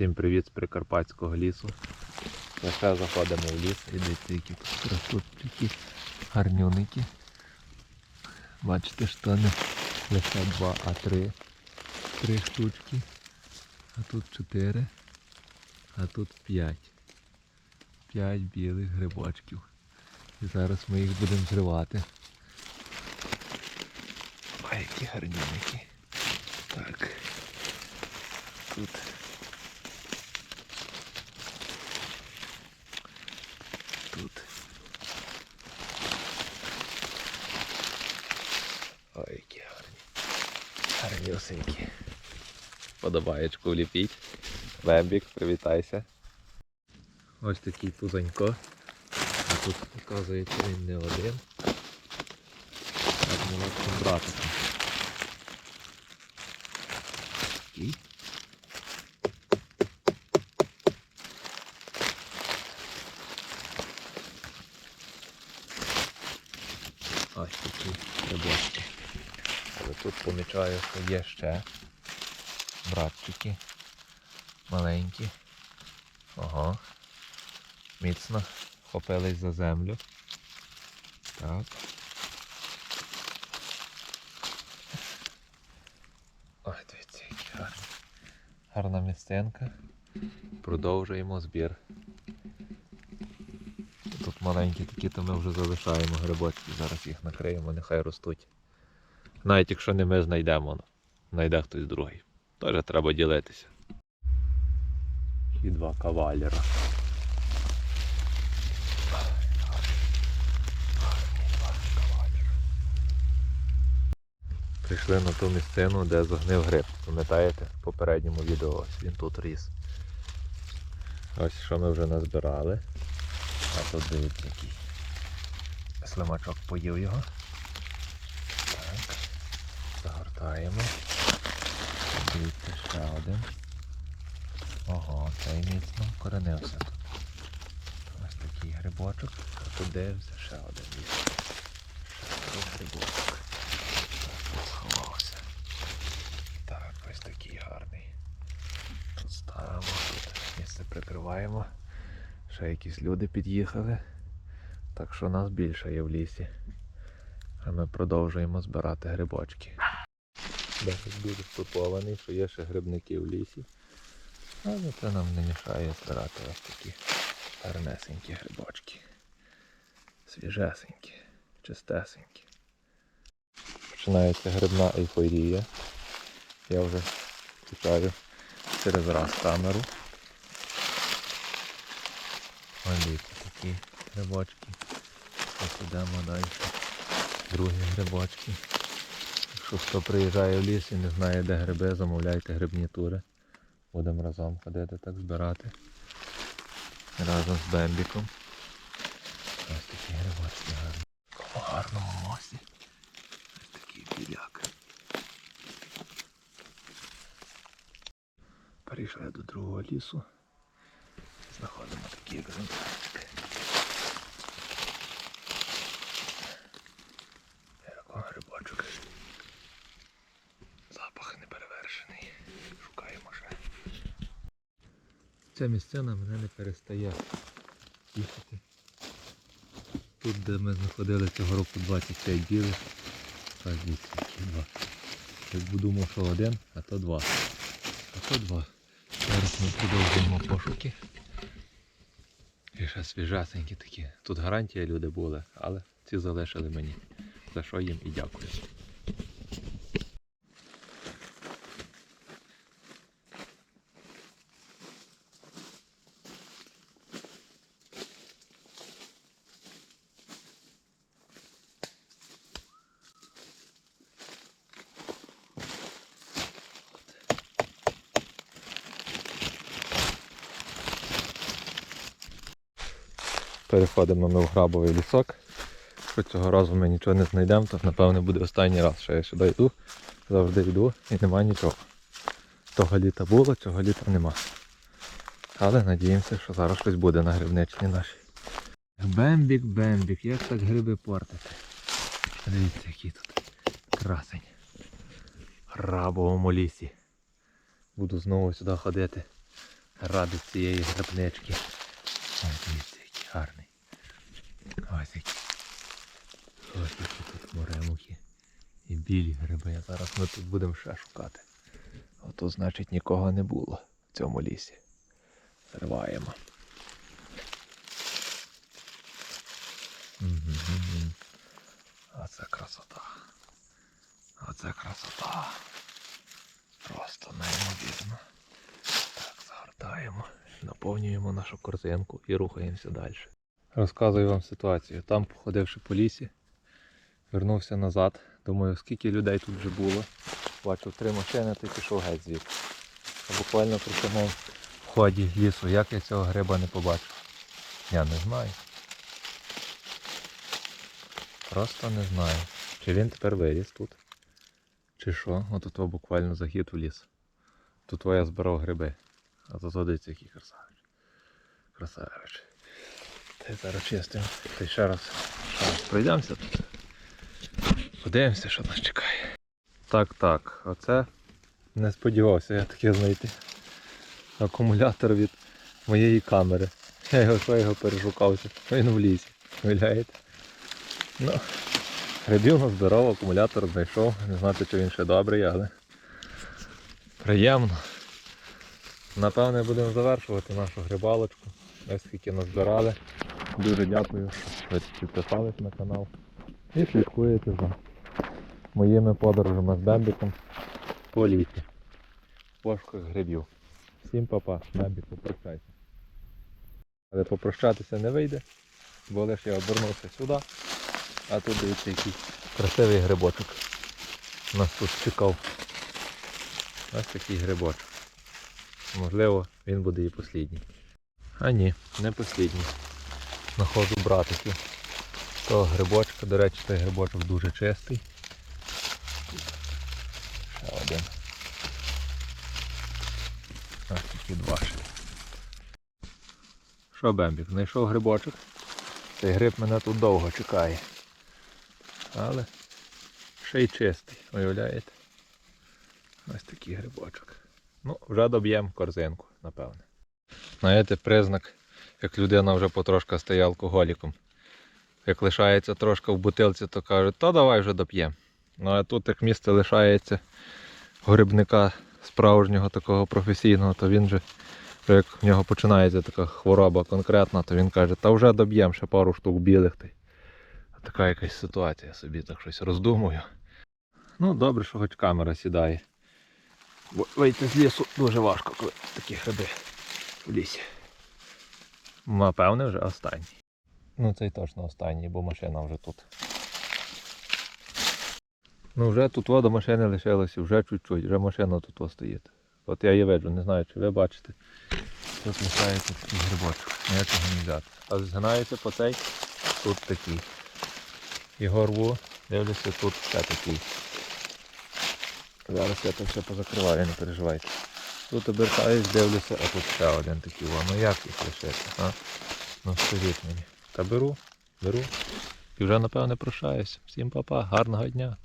Всім привіт з Прикарпатського лісу. Ми ще заходимо в ліс. І дивіться, які тут такі гарнюники. Бачите, що не лише два, а три. Три штучки. А тут чотири. А тут п'ять. П'ять білих грибочків. І зараз ми їх будемо зривати. Ой, які гарнюники. Так. Тут тут. Ой, які гарні. Гарнюсенькі. Подобаєчку вліпіть. Бембік, привітайся. Ось такий пузанько. А тут, оказується, він не один. Так, молодшим братиком. Такий. Ось такі рибочки. Але тут помічаю, що є ще братчики. Маленькі. Ага. Міцно хопились за землю. Так. Ой, дивіться, які гарні. Гарна місцинка. Продовжуємо збір. Маленькі такі, то ми вже залишаємо грибочки, зараз їх накриємо, нехай ростуть. Навіть якщо не ми знайдемо, знайде хтось другий. Теж треба ділитися. І два кавалера. Прийшли на ту місцину, де загнив гриб. Пам'ятаєте, в попередньому відео ось він тут ріс. Ось що ми вже назбирали. А тут дивіться який. Слимачок поїв його. Так. Загортаємо. Дивіться ще один. Ого, цей міцно коренився тут. Ось такий грибочок. А тут дивимося ще один. Ще один грибочок. Сховався. Так, ось такий гарний. Тут ставимо, тут місце прикриваємо. Ще якісь люди під'їхали. Так що нас більше є в лісі. А ми продовжуємо збирати грибочки. Досить дуже ступований, що є ще грибники в лісі. Але це нам не мішає збирати ось такі гарнесенькі грибочки. Свіжесенькі, чистесенькі. Починається грибна ейфорія. Я вже включаю через раз камеру. Ось такі грибочки. Ось ідемо далі. Другі грибочки. Якщо хто приїжджає в ліс і не знає, де гриби, замовляйте грибні тури. Будемо разом ходити так збирати. Разом з Бембіком. Ось такі грибочки гарні. В гарному мосі. Ось такий біляк. Перейшли до другого лісу. Знаходимо такі екземплярчики. Яко грибочок. Запах неперевершений. Шукаємо ще. Ця місцина мене не перестає їхати. Тут, де ми знаходили цього року 25 білих, дивіться, які два. Якби думав, що один, а то два. А то два. Зараз ми продовжуємо пошуки. Ще свіжасенькі такі. Тут гарантія люди були, але ці залишили мені. За що їм і дякую. Переходимо ми в грабовий лісок. Якщо цього разу ми нічого не знайдемо, то напевне буде останній раз, що я сюди йду, завжди йду і нема нічого. Того літа було, цього літа нема. Але надіємося, що зараз щось буде на грибничні нашій. Бембік, бембік, як так гриби портити? Дивіться, який тут красень. Грабовому лісі. Буду знову сюди ходити ради цієї грибнички. Дивіться, який гарний. Ось який. Ось які тут моремухи. І білі гриби. Зараз ми тут будемо ще шукати. Ото значить нікого не було в цьому лісі. Зриваємо. Оце красота. Оце красота. Просто неймовірно. Так, загортаємо, наповнюємо нашу корзинку і рухаємося далі. Розказую вам ситуацію. Там, походивши по лісі, вернувся назад. Думаю, скільки людей тут вже було. Бачив три машини, то й пішов геть звідти. Буквально при самому вході лісу, як я цього гриба не побачив. Я не знаю. Просто не знаю. Чи він тепер виріс тут? Чи що? От тут буквально захід у ліс. Тут я збирав гриби. А тут дивіться, який красавич. Красавич. Зараз чистимо. Та ще раз. Ще раз пройдемося тут. Подивимося, що нас чекає. Так, так, оце не сподівався я таке знайти. Акумулятор від моєї камери. Я його що його перешукався. Він в лісі. Уявляєте? Ну, грибів назбирав, акумулятор знайшов. Не знати, чи він ще добрий, але приємно. Напевне будемо завершувати нашу грибалочку. Ось скільки назбирали. Дуже дякую, що ви підписались на канал і слідкуєте за моїми подорожами з Бембіком по лісі. В пошуках грибів. Всім папа, Бембік, попрощайся. Але попрощатися не вийде, бо лише я обернувся сюди, а тут дивіться який красивий грибочок. Нас тут чекав. Ось такий грибочок. Можливо, він буде і послідній. А ні, не послідній. Знаходжу братиків. Того грибочка, до речі, той грибочок дуже чистий. Ще один. Ось такі два ще. Що, Бембік, знайшов грибочок. Цей гриб мене тут довго чекає. Але ще й чистий, уявляєте? Ось такий грибочок. Ну, вже доб'ємо корзинку, напевне. Знаєте, признак, як людина вже потрошка стає алкоголіком. Як лишається трошки в бутилці, то кажуть, то давай вже доп'ємо. Ну а тут як місце лишається грибника справжнього такого професійного, то він же, як в нього починається така хвороба конкретна, то він каже, та вже доб'ємо ще пару штук білих. Та така якась ситуація собі так щось роздумую. Ну, добре, що хоч камера сідає. Бо вийти з лісу дуже важко, коли такі гриби в лісі. Напевне, вже останній. Ну цей точно останній, бо машина вже тут. Ну вже тут вода машини лишилося, вже чуть-чуть, вже машина тут стоїть. От я її виджу, не знаю, чи ви бачите. Тут лишається такий грибочок, ніякого не взяти. А згинається по цей, тут такий. Його рву, дивлюся, тут ще такий. Зараз я це все позакриваю, не переживайте. Тут обертаюсь, дивлюся, а тут ще один такий. Ну як їх лишити? А? Ну скажіть мені. Та беру, беру. І вже напевне прощаюся. Всім па-па, гарного дня.